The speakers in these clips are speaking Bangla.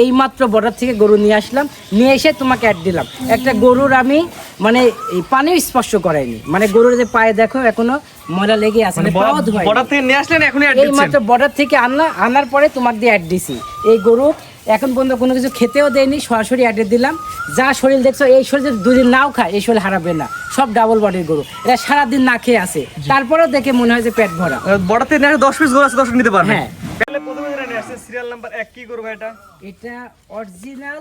এই মাত্র বর্ডার থেকে গরু নিয়ে আসলাম। নিয়ে এসে তোমাকে অ্যাড দিলাম। একটা গরুর আমি মানে এই পানিও স্পর্শ করাইনি মানে গরুর যে পায়ে দেখো এখনও ময়লা লেগে আছে মানে পাও ধোয়াইনি। বর্ডার থেকে নিয়ে আসলেন এখনই এই মাত্র বর্ডার থেকে আনলা আনার পরে তোমার দিয়ে অ্যাড দিছি। এই গরু এখন পর্যন্ত কোনো কিছু খেতেও দেয়নি সরাসরি অ্যাডে দিলাম। যা শরীর দেখছ এই শরীর যদি দুদিন নাও খায় এই শরীর হারাবে না। সব ডাবল বডির গরু। এরা সারাদিন না খেয়ে আছে। তারপরেও দেখে মনে হয় যে পেট ভরা। আসলে দশ পিস গরু আছে দশ নিতে পারবেন হ্যাঁ। তাহলে প্রথমে যেটা নিয়ে আসছে সিরিয়াল নাম্বার এক কি করব এটা? এটা অরিজিনাল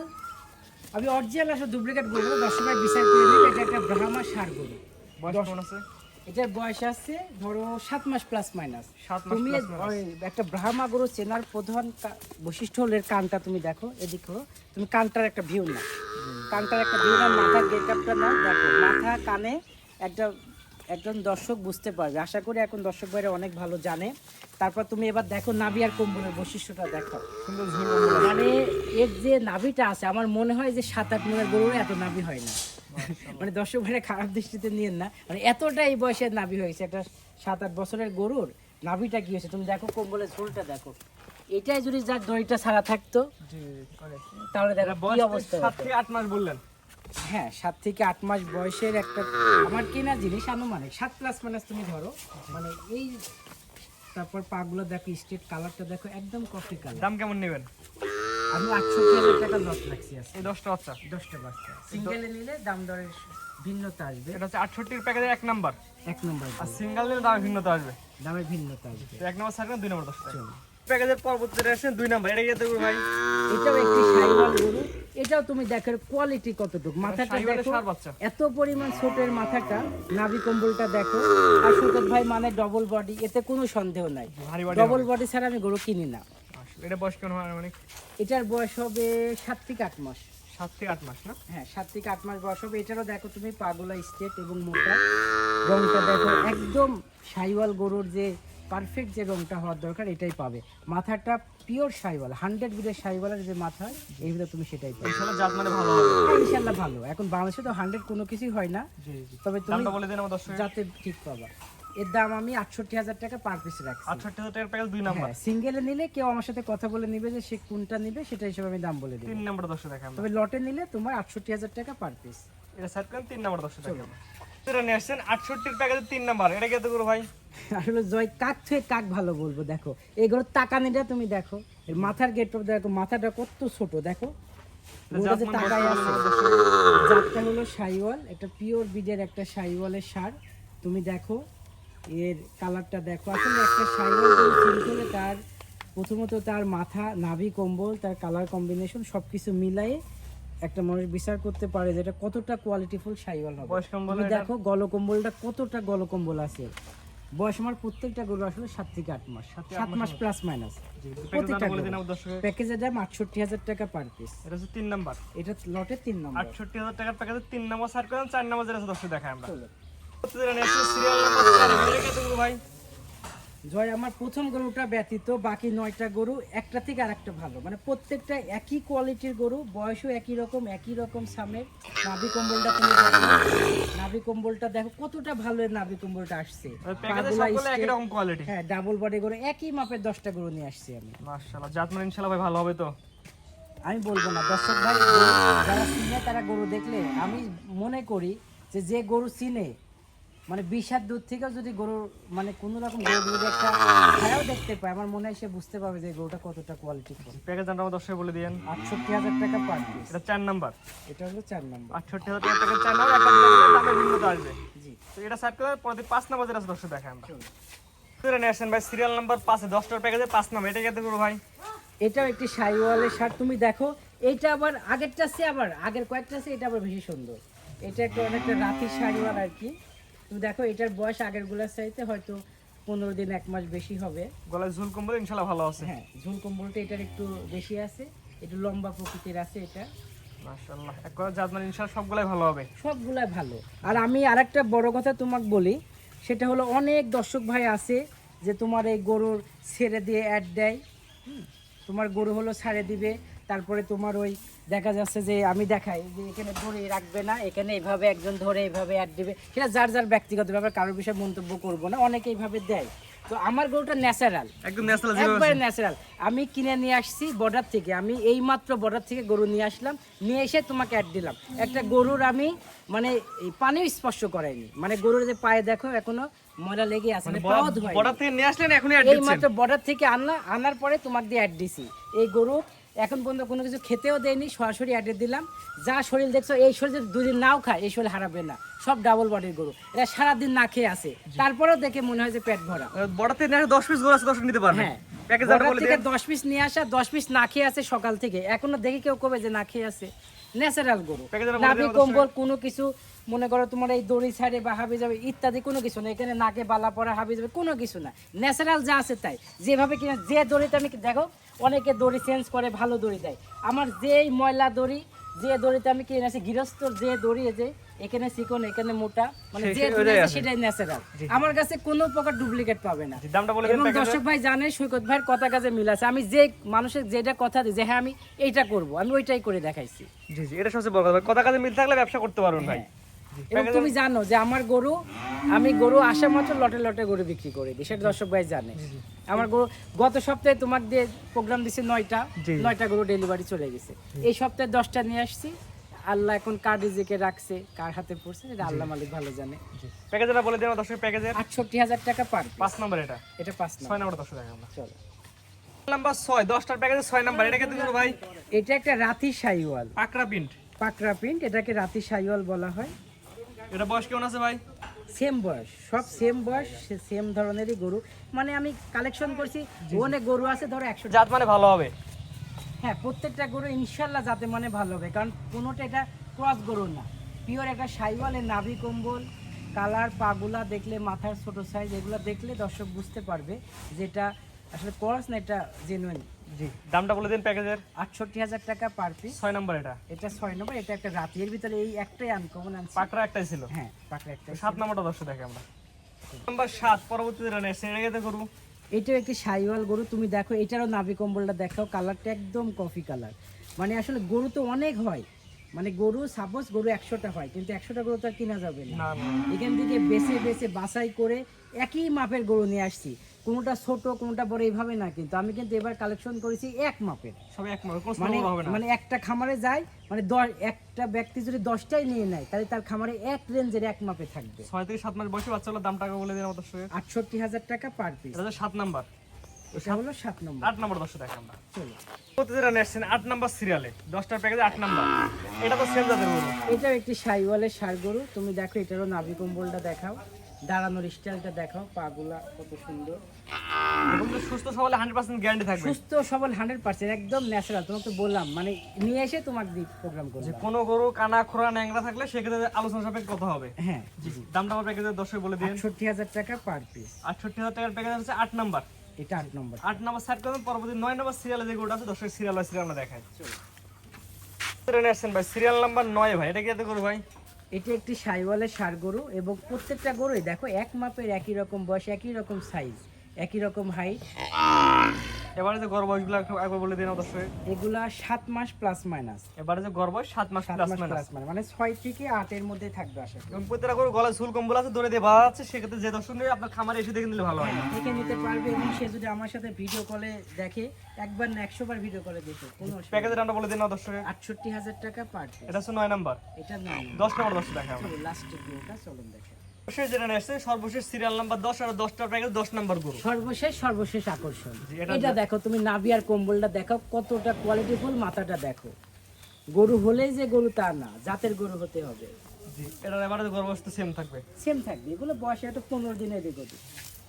আমি অরিজিনাল আসলে ডুপ্লিকেট বলব দর্শকের বিচার করে দিই এটা একটা ব্রাহ্মা সার গরু। আছে? এটার বয়স আছে ধরো সাত মাস প্লাস মাইনাস সাত মাস তুমি plus একটা ব্রাহ্মা গরু চেনার প্রধান বৈশিষ্ট্য হলো এর কানটা তুমি দেখো এদিকে তুমি কানটার একটা ভিউ না কানটার একটা ভিউ না মাথার গেট আপটা না দেখো। মাথা কানে একটা একজন দর্শক বুঝতে পারবে। আশা করি এখন দর্শক ভাইরা অনেক ভালো জানে। তারপর তুমি এবার দেখো নাবি আর কম্বলের বৈশিষ্ট্যটা দেখো। মানে এর যে নাভিটা আছে আমার মনে হয় যে সাত আট মনের গরুর এত নাভি হয় না। মানে দর্শক ভাইরা খারাপ দৃষ্টিতে নিয়েন না। মানে এতটা এই বয়সের নাভি হয়েছে একটা সাত আট বছরের গরুর নাভিটা কি হয়েছে? তুমি দেখো কম্বলের ঝোলটা দেখো। এটাই যদি যার দড়িটা ছাড়া থাকতো। তাহলে দেখো কি বয়স অবস্থা সাত হতো। থেকে আট মাস বললেন। হ্যাঁ সাত থেকে আট মাস বয়সের একটা আমার কেনা জিনিস আনুমানিক সাত প্লাস মাইনাস তুমি ধরো। মানে এই তারপর পাগুলো দেখো স্টেট কালারটা দেখো একদম কফি কালার দাম কেমন নেবেন? আমি আটষট্টি হাজার টাকা লস রাখছি আছে এই দশটা বাচ্চা? দশটা বাচ্চা। সিঙ্গেলে নিলে দাম দরের ভিন্নতা আসবে। এটা হচ্ছে আটষট্টির প্যাকেজের এক নাম্বার। এক নম্বর আর সিঙ্গেল নিলে দামে ভিন্নতা আসবে। দামে ভিন্নতা আসবে। এক নাম্বার থাকবে দুই নাম্বার দশটা প্যাকেজের পরবর্তী আসছেন দুই নাম্বার। এটা দেখব ভাই? এটাও একটি সাইওয়াল গরু। এটাও তুমি দেখো কোয়ালিটি কতটুকু? মাথাটা দেখো এত পরিমাণ ছোটের মাথাটা নাভি কম্বলটা দেখো। আর সুতত ভাই মানে ডবল বডি এতে কোনো সন্দেহ নাই। ডবল বডি ছাড়া আমি গরু কিনি না। এটা বয়স কেমন হয় মানে এটার বয়স হবে সাত থেকে আট মাস। সাত থেকে আট মাস না? হ্যাঁ সাত থেকে আট মাস বয়স হবে। এটারও দেখো তুমি পাগলা স্টেট এবং মোটা। রংটা দেখো একদম সাইওয়াল গরুর যে পারফেক্ট যে রংটা হওয়ার দরকার এটাই পাবে। মাথাটা পিওর সাইওয়াল হান্ড্রেড বিদের সাইওয়ালের যে মাথা হয় এই ভিতরে তুমি সেটাই পাবে। ইনশাল্লাহ জাত মানে ভালো হবে। হ্যাঁ, ভালো। এখন বাংলাদেশে তো হান্ড্রেড কোনো কিছুই হয় না। তবে তুমি বলে দিন আমার দশ যাতে ঠিক পাবা। এর দাম আমি আটষট্টি হাজার টাকা পার পিস রাখছি। আটষট্টি হাজার টাকার প্যাকেজ দুই নাম্বার হ্যাঁ সিঙ্গেলে নিলে কেউ আমার সাথে কথা বলে নিবে যে সে কোনটা নিবে সেটা হিসেবে আমি দাম বলে দিই তিন নাম্বার দশটা দেখাম তবে লটে নিলে তোমার আটষট্টি হাজার টাকা পার পিস এটা করেন তিন নাম্বার দশটা দেখাম এটা নিয়ে আসছেন আটষট্টির প্যাকেজের তিন নাম্বার এটা গিয়ে দেখব ভাই? আসলে জয় কাক থেকে কাক ভালো বলব দেখো। এগুলো তাকানিটা তুমি দেখো এর মাথার দেখো মাথাটা কত ছোট দেখো। আছে। জাতটা হলো একটা পিওর বিডের একটা সাইওয়ালের সার। তুমি দেখো এর কালারটা দেখো। আসলে একটা চিনতে তার প্রথমত তার মাথা নাভি কম্বল তার কালার কম্বিনেশন সবকিছু মিলাই একটা মানুষ বিচার করতে পারে যে এটা কতটা কোয়ালিটিফুল সাইওয়াল হবে। তুমি দেখো গলকম্বলটা কতটা গলকম্বল আছে। বয়স আমার প্রত্যেকটা গরু আসলে সাত থেকে আট মাস। সাত মাস প্লাস মাইনাস দর্শকের। প্যাকেজের আটষট্টি হাজার টাকা পার পিস এটা হচ্ছে তিন নাম্বার। এটা লটের তিন নম্বর। আটষট্টি হাজার টাকার প্যাকেজের তিন নাম্বার সার করেন চার নাম্বার যেটা দশটা দেখাই আমরা। সিরিয়াল নাম্বার ভাই। জয় আমার প্রথম গরুটা ব্যতীত বাকি নয়টা গরু একটা থেকে আরেকটা ভালো। মানে প্রত্যেকটা একই কোয়ালিটির গরু বয়সও একই রকম একই রকম সামের। নাভি কম্বলটা তুমি নাভি কম্বলটা দেখো কতটা ভালো নাভি কম্বলটা আসছে। হ্যাঁ ডাবল বডি গরু একই মাপের দশটা গরু নিয়ে আসছি আমি। মাশাআল্লাহ জাত ইনশাআল্লাহ ভাই ভালো হবে তো? আমি বলব না দর্শক ভাই যারা চিনে তারা গরু দেখলে আমি মনে করি যে যে গরু চিনে মানে বিশ হাত দূর থেকেও যদি গরু মানে কোনো রকম গরু যদি একটা ছায়াও দেখতে পায় আমার মনে হয় সে বুঝতে পারবে যে গরুটা কতটা কোয়ালিটি প্যাকেজ দামটা আমার দর্শকে বলে দিয়েন। আটষট্টি হাজার টাকা পার পিস এটা চার নাম্বার। এটা হলো চার নম্বর। আটষট্টি হাজার টাকার প্যাকেজ চার নাম্বার একটা দামের ভিন্নতা আসবে। জি। তো এটা সার্ট করে পরে পাঁচ নাম্বার যেটা দর্শক দেখাই আমরা। তো নিয়ে আসছেন ভাই সিরিয়াল নাম্বার পাঁচে দশটার প্যাকেজে পাঁচ নাম্বার। এটা গিয়ে দেখব ভাই? এটাও একটি সাইওয়ালের শার্ট তুমি দেখো এটা আবার আগেরটা সে আবার আগের কয়েকটা আছে এটা আবার বেশি সুন্দর। এটা একটা অনেকটা রাতি শাড়িওয়াল আর কি। দেখো এটার বয়স আগেরগুলার চাইতে হয়তো পনেরো দিন এক মাস বেশি হবে। গলায় ঝুল কম্বল ইনশাআল্লাহ ভালো আছে। হ্যাঁ ঝুল কম্বলটা এটার একটু বেশি আছে একটু লম্বা প্রকৃতির আছে এটা। মাশাআল্লাহ এক কথা জাত মানে ইনশাআল্লাহ সবগুলাই ভালো হবে। সবগুলাই ভালো। আর আমি আরেকটা বড় কথা তোমাকে বলি সেটা হলো অনেক দর্শক ভাই আছে যে তোমার এই গরুর ছেড়ে দিয়ে অ্যাড দেয়। তোমার গরু হলো ছাড়ে দিবে তারপরে তোমার ওই দেখা যাচ্ছে যে আমি দেখাই যে এখানে ধরে রাখবে না এখানে এইভাবে একজন ধরে এইভাবে অ্যাড দিবে। সেটা যার যার ব্যক্তিগত ব্যাপার কারোর বিষয়ে মন্তব্য করব না অনেকে এইভাবে দেয়। তো আমার গরুটা ন্যাচারাল একদম ন্যাচারাল একবারে ন্যাচারাল আমি কিনে নিয়ে আসছি বর্ডার থেকে আমি এই মাত্র বর্ডার থেকে গরু নিয়ে আসলাম নিয়ে এসে তোমাকে অ্যাড দিলাম। একটা গরুর আমি মানে এই পানিও স্পর্শ করাইনি মানে গরুর যে পায়ে দেখো এখনও ময়লা লেগে আছে মানে ধোয়াইনি। বর্ডার থেকে নিয়ে আসলেন এখনই অ্যাড এই মাত্র বর্ডার থেকে আনলা আনার পরে তোমাকে দিয়ে অ্যাড দিছি। এই গরু এখন পর্যন্ত কোনো কিছু খেতেও দেয়নি সরাসরি অ্যাডে দিলাম। যা শরীর দেখছ এই শরীর যদি দুদিন নাও খায় এই শরীর হারাবে না। সব ডাবল বডির গরু। এরা সারাদিন না খেয়ে আসে তারপরেও দেখে মনে হয় যে পেট ভরা। বড়াতে দশ পিস গরু আছে দশ নিতে পারে হ্যাঁ। বলে দেন পিস নিয়ে আসা দশ পিস না খেয়ে আছে সকাল থেকে। এখনও দেখি কেউ কবে যে না খেয়ে আছে ন্যাচারাল গরু। নাভি কম্বল কোনো কিছু মনে করো তোমার এই দড়ি ছাড়ে বা হাবি যাবে ইত্যাদি কোনো কিছু না। এখানে নাকে বালা পড়া হাবি যাবে কোনো কিছু না। ন্যাচারাল যা আছে তাই। যেভাবে কিনা যে দড়িতে আমি দেখো অনেকে দড়ি চেঞ্জ করে ভালো দড়ি দেয়। আমার যেই ময়লা দড়ি যে দড়িতে আমি কিনে আছি গৃহস্থর যে দড়ি যে এখানে চিকন এখানে মোটা মানে যে। সেটাই ন্যাচারাল আমার কাছে কোনো প্রকার ডুপ্লিকেট পাবে না। দামটা বলে এবং দর্শক ভাই জানে সৈকত ভাইয়ের কথা কাজে মিল আছে। আমি যে মানুষের যেটা কথা দিই যে হ্যাঁ আমি এইটা করব আমি ওইটাই করে দেখাইছি। জি জি এটা সবচেয়ে বড় কথা। কথা কাজে মিল থাকলে ব্যবসা করতে পারবেন ভাই। হ্যাঁ। এবং তুমি জানো যে আমার গরু আমি গরু আসা মাত্র লটে লটে গরু বিক্রি করে দিই সেটা দর্শক ভাই জানে। আমার গরু গত সপ্তাহে তোমার দিয়ে প্রোগ্রাম দিছে নয়টা নয়টা গরু ডেলিভারি চলে গেছে। এই সপ্তাহে দশটা নিয়ে আসছি। আল্লাহ এখন কার রিজিকে রাখছে কার হাতে পড়ছে এটা আল্লাহ মালিক ভালো জানে। প্যাকেজটা বলে দেন দর্শক প্যাকেজের আটষট্টি হাজার টাকা পার পাঁচ নম্বর এটা। এটা পাঁচ নম্বর। দর্শক দেখেন আমরা। চলো। নাম্বার ছয় দশটার প্যাকেজে ছয় নাম্বার এটা কিন্তু ভাই। এটা একটা রাতি পাকড়া প্রিন্ট। পাকড়া প্রিন্ট এটাকে রাতি বলা হয়। এটা বয়স কেমন আছে ভাই? সেম বয়স সব সেম বয়স সেম ধরনেরই গরু। মানে আমি কালেকশন করছি অনেক গরু আছে ধরো একশো জাত মানে ভালো হবে। হ্যাঁ প্রত্যেকটা গরু ইনশাল্লাহ যাতে মানে ভালো হবে কারণ কোনোটা এটা ক্রস গরু না। পিওর একটা সাইওয়ালের নাভি কম্বল কালার পাগুলা দেখলে মাথার ছোট সাইজ এগুলো দেখলে দর্শক বুঝতে পারবে যেটা আসলে ক্রস না এটা জেনুইন জি দামটা বলে দিন প্যাকেজের। আটষট্টি হাজার টাকা পার পিস ছয় নম্বর এটা। এটা ছয় নম্বর এটা একটা রাতি। এর ভিতরে এই একটাই আনকমন আনছি পাকড়া একটাই ছিল। হ্যাঁ পাকড়া একটা সাত নম্বরটা দর্শক দেখে আমরা। নাম্বার সাত পরবর্তীতে রান এসে এটা করব এটাও একটি সাইওয়াল গরু। তুমি দেখো এটারও নাভি কম্বলটা দেখাও কালারটা একদম কফি কালার। মানে আসলে গরু তো অনেক হয়। মানে গরু সাপোজ গরু একশোটা হয় কিন্তু একশোটা গরু তো আর কিনা যাবে না। এখান থেকে বেছে বেছে বাছাই করে একই মাপের গরু নিয়ে আসছি। কোনোটা ছোট কোনটা বড় এইভাবে না কিন্তু। আমি কিন্তু এবার কালেকশন করেছি এক মাপের। সবাই এক কোনো মানে মানে একটা খামারে যায় মানে দশ একটা ব্যক্তি যদি দশটাই নিয়ে নেয় তাহলে তার খামারে এক রেঞ্জের এক মাপে থাকবে। ছয় থেকে সাত মাস বয়সী বাচ্চাগুলোর দাম টাকা বলে দিন আমাদের দর্শকের। আটষট্টি হাজার টাকা পার পিস সাত নাম্বার। এটা হলো সাত নম্বর। আট নম্বর দর্শক দেখে আমরা। চলো প্রতিদিন আট নাম্বার সিরিয়ালে দশটার প্যাকেজে আট নাম্বার। এটা তো গরু। এটাও একটি সাইওয়ালের সার গরু। তুমি দেখো এটারও নাভি কম্বলটা দেখাও। দাঁড়ানোর স্টাইলটা দেখাও পাগুলা কত সুন্দর। সুস্থ সবলে হান্ড্রেড পার্সেন্ট গ্যারান্টি থাকবে। সুস্থ সবল হান্ড্রেড পার্সেন্ট একদম ন্যাচারাল তোমাকে বললাম মানে নিয়ে এসে তোমাকে প্রোগ্রাম করলাম। কোনো গরু কানা খোরা ন্যাংরা থাকলে সেক্ষেত্রে আলোচনা সাপেক্ষে কথা হবে। হ্যাঁ জি। দামটা আমার বলে দিন। আটষট্টি হাজার টাকা পার পিস আটষট্টি হাজার টাকার প্যাকেজ হচ্ছে আট নাম্বার এটা আট নম্বর আট নাম্বার সেট করবেন পরবর্তী নয় নাম্বার সিরিয়ালে যে গরুটা আছে দর্শক সিরিয়াল বা সিরিয়াল দেখায় ট্রেনে ভাই সিরিয়াল নাম্বার নয় ভাই এটা কি এত গরু ভাই? এটা একটি সাইওয়ালের সার গরু এবং প্রত্যেকটা গরুই দেখো, এক মাপের একই রকম বয়স, একই রকম সাইজ একই রকম হাইট এবারে যে গর্ভ একবার বলে দিন দর্শক এগুলা সাত মাস প্লাস মাইনাস এবারে যে গর্ভ সাত মাস প্লাস মাইনাস মানে ছয় থেকে আটের মধ্যে থাকবে আশা করি। গলায় ঝুল কম্বল আছে ধরে দিয়ে আছে সেক্ষেত্রে যে দর্শক নেবে আপনার খামারে এসে দেখে নিলে ভালো হয়। দেখে নিতে পারবে এবং সে যদি আমার সাথে ভিডিও কলে দেখে একবার না একশো বার ভিডিও কলে দেখে কোনো প্যাকেজের দামটা বলে দিন দর্শক আটষট্টি হাজার টাকা পার এটা হচ্ছে নয় নাম্বার। এটা নয় দশ নম্বর। আমরা লাস্টের ভিডিওটা চলুন দেখে। সর্বশেষ যেটা আসছে সর্বশেষ সিরিয়াল নাম্বার দশ আর দশটার প্যাকেজ দশ নাম্বার গরু। সর্বশেষ সর্বশেষ আকর্ষণ। এটা- এটা দেখো তুমি নাভি আর কম্বলটা দেখো কতটা কোয়ালিটিফুল মাথাটা দেখো। গরু হলেই যে গরু তা না জাতের গরু হতে হবে। জি এটার এবারে গর্ভ সেম থাকবে। সেম থাকবে এগুলো বয়স একটা পনেরো দিনের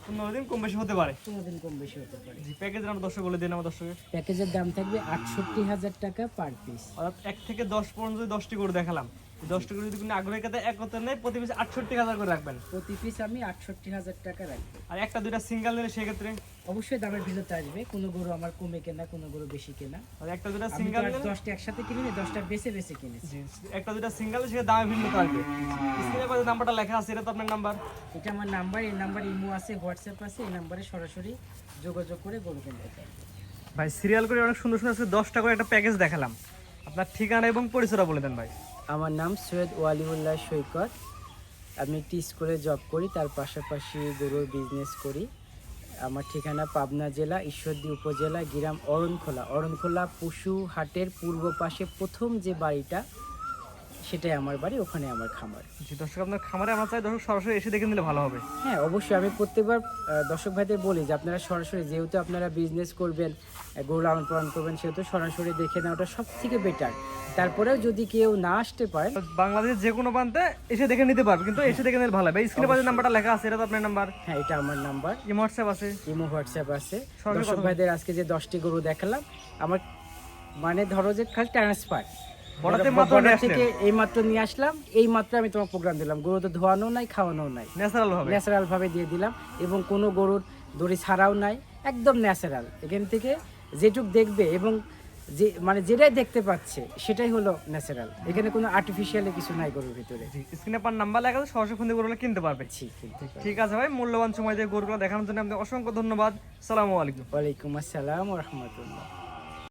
পনেরো দিন কম বেশি হতে পারে। পনেরো দিন কম বেশি হতে পারে। জি প্যাকেজের নাম দর্শক বলে দিন আমার দর্শকের। প্যাকেজের দাম থাকবে আটষট্টি হাজার টাকা পার পিস অর্থাৎ এক থেকে দশ পর্যন্ত দশটি গরু দেখালাম। দশটি গরু যদি কোনো আগ্রহী কাতে এক করতে নেই প্রতি পিস আটষট্টি হাজার করে রাখবেন। প্রতি পিস আমি আটষট্টি হাজার টাকা রাখব। আর একটা দুইটা সিঙ্গেল নিলে সেক্ষেত্রে? অবশ্যই দামের ভিতরতে আসবে। কোনো গরু আমার কমে কেনা কোনো গরু বেশি কেনা। আর একটা দুইটা সিঙ্গেল নিলে? দশটা একসাথে কিনিনি দশটা বেছে বেছে কিনেছি। একটা দুইটা সিঙ্গেল সেটা দামে ভিন্ন থাকবে। স্ক্রিনে যে নাম্বারটা লেখা আছে এটা তো আপনার নাম্বার। এটা আমার নাম্বার এই নাম্বার ইমো আছে হোয়াটসঅ্যাপ আছে এই নাম্বারে সরাসরি যোগাযোগ করে গরু কিনতে ভাই সিরিয়াল করে অনেক সুন্দর সুন্দর দশটা করে একটা প্যাকেজ দেখালাম। আপনার ঠিকানা এবং পরিচয়টা বলে দেন ভাই। আমার নাম সৈয়দ ওয়ালিউল্লাহ সৈকত। আমি একটি স্কুলে জব করি, তার পাশাপাশি গরুর বিজনেস করি। আমার ঠিকানা পাবনা জেলা, ঈশ্বরদী উপজেলা, গ্রাম অরণখোলা। অরণখোলা পশু হাটের পূর্ব পাশে প্রথম যে বাড়িটা সেটাই আমার বাড়ি ওখানে আমার খামার। জি দর্শক আপনার খামারে আমরা চাই দর্শক সরাসরি এসে দেখে নিলে ভালো হবে। হ্যাঁ অবশ্যই আমি প্রত্যেকবার দর্শক ভাইদের বলি যে আপনারা সরাসরি যেহেতু আপনারা বিজনেস করবেন গরু লালন পালন করবেন সেহেতু সরাসরি দেখে নেওয়াটা সব থেকে বেটার তারপরেও যদি কেউ না আসতে পারেন বাংলাদেশের যে কোনো প্রান্তে এসে দেখে নিতে পারবে কিন্তু এসে দেখে নিলে ভালো হবে। স্ক্রিনে পাশে নাম্বারটা লেখা আছে এটা তো আপনার নাম্বার। হ্যাঁ এটা আমার নাম্বার। ইমো হোয়াটসঅ্যাপ আছে। ইমো হোয়াটসঅ্যাপ আছে। দর্শক ভাইদের আজকে যে দশটি গরু দেখালাম আমার মানে ধরো যে খালি ট্রান্সফার বর্ডারতে মাত্র থেকে এই মাত্র নিয়ে আসলাম এই মাত্র আমি তোমার প্রোগ্রাম দিলাম। গরু তো ধোয়ানো নাই খাওয়ানো নাই। ন্যাচারাল ভাবে ন্যাচারাল ভাবে দিয়ে দিলাম এবং কোনো গরুর দড়ি ছাড়াও নাই একদম ন্যাচারাল এখান থেকে যেটুক দেখবে এবং যে মানে যেটাই দেখতে পাচ্ছে সেটাই হলো ন্যাচারাল এখানে কোনো আর্টিফিশিয়ালি কিছু নাই গরুর ভিতরে। স্ক্রিনে পার নাম্বার লেখা আছে সরাসরি ফোন দিয়ে গরুগুলো কিনতে পারবে। ঠিক আছে ভাই মূল্যবান সময় দিয়ে গরুগুলো দেখানোর জন্য অসংখ্য ধন্যবাদ। সালামু আলাইকুম। ওয়ালাইকুম আসসালাম রহমতুল্লাহ।